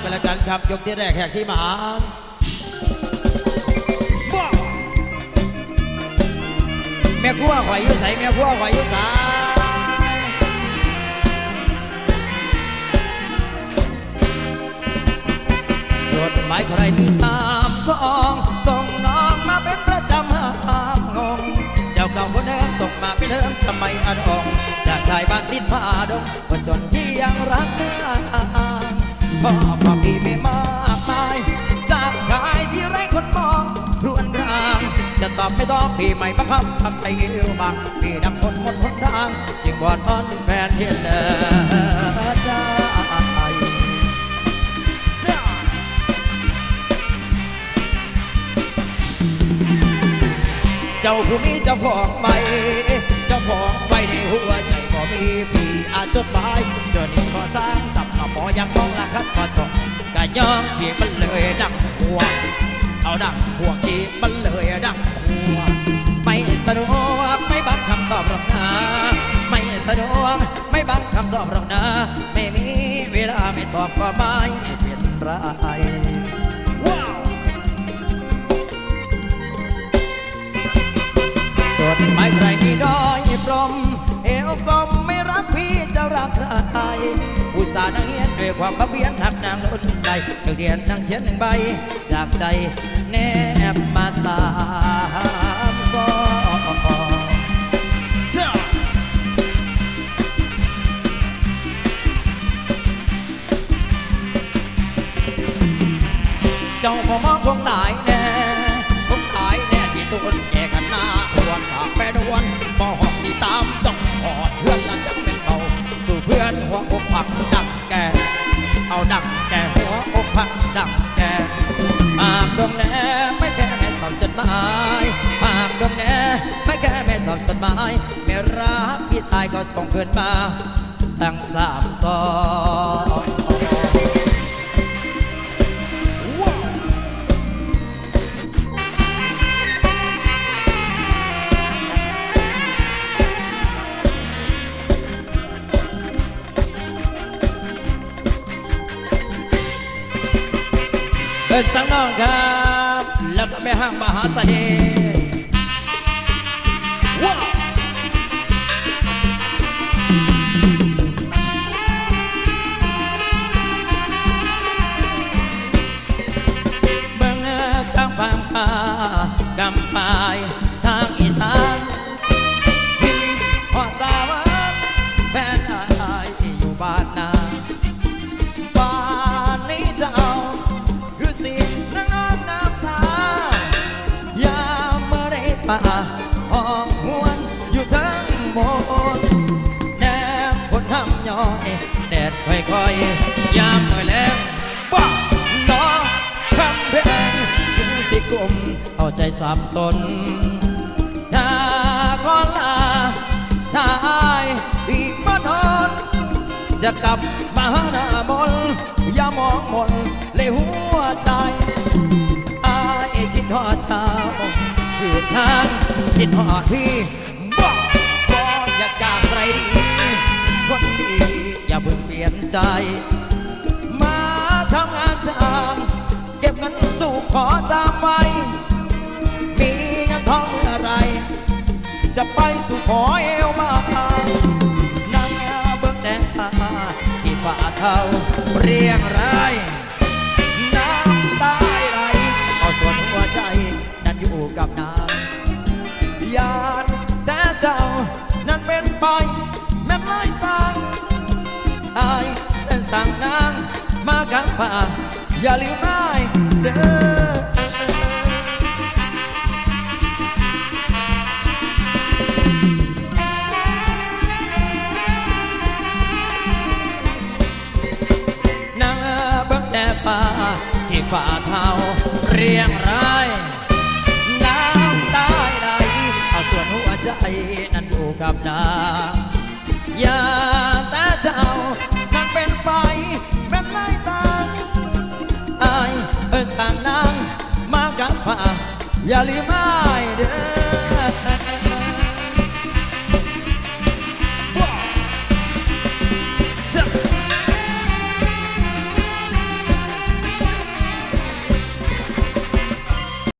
ไปแล้วกันครับยกที่แรกแหกที่หมาแม่ขั้วข่อยอยู่ใส่แม่ขั้วข่อยอยู่ใส่จดหมายใครมีสามสองส่งน้องมาเป็นประจำห้ามงง เจ้าเก่าคนเดิมส่งมาเป็นเดิมสมัยอดองจากชายบ้านติดผ้าน พ่อพ่อพี่ไม่มากมาย จากชายที่ไร้คนมองรวนรางจะตอบไม่ต้องพี่ไม่บังคับทำใจเอวบางพี่ดังคนหมดหนทางจึงวอนอ้อนแฟนเทียนเดินใจเจ้าผู้มีเจ้าของใบเจ้าของใบในหัวใจก็มีพี่อาจจดหมาย มองละคัดมาจบกะย่องขี่มันเลยดังหัว เอาดังหัวขี่มันเลยดังหัว ไม่สะดวกไม่บังคำตอบหรอกนะ ไม่สะดวกไม่บังคำตอบหรอกนะ ไม่มีเวลาไม่ตอบก็ไม่เป็นไรว้าวจดหมายใครมีด้อยพรหมเอวกลม สาห์นั่งเฮียนด้วยความบังเวียนหักนางล้นใจเด็กเรียนนั่งเขียนหนึ่งใบ จากใจแนบมาสามซองเจ้าพอมองคงตายแน่คงตายแน่ที่ตุนแก่กันหน้าทวนปากแปดวน ดังแกปากดวงแหนไม่แค่แม่ตอบจดหมายปากดวงแหนไม่แค่แม่ตอบจดหมายไม่รักพี่ชายก็ส่งเพื่อนมาตั้งสามซอง เป็นสังน้องครับ แล้วก็แม่ห้างมหาเสน่ห์ว้าว ป่าห้องหวนอยู่ทั้งหมดแนบคนทำย้อยแดดค่อยๆยามเมื่อแลงบ้าน้องคำเพลงถึงสิกลุ่มเอาใจสับสนถ้าก่อนลาถ้าอายอีกมาทนจะกลับมาหาหน้ามนอย่ามองมนเลยหัวใจอายคิดหอดเช้า คือทางคิดหอดพี่บอกบอกอยากจากใครดีคนดีอย่าเพิ่งเปลี่ยนใจ มาทำงานจามเก็บเงินสู่ขอจามไว้มีเงินทองอะไร จะไปสู่ขอเอวมานั่งเบิ้งแดงตาที่ฝ่าเท้าเรียงราย ไป แม่ไล่ตางอายเป็นสั่งนางมากับป่าอย่าลืมนายเด้อนั่งเบิ้งแต่ป่าที่ฝ่าเท้าเรียงราย กับนางอย่าแต่เจ้านั่งเป็นไปเป็นไล่ตางอายเอินสั่งนางมากับป่าอย่าลืม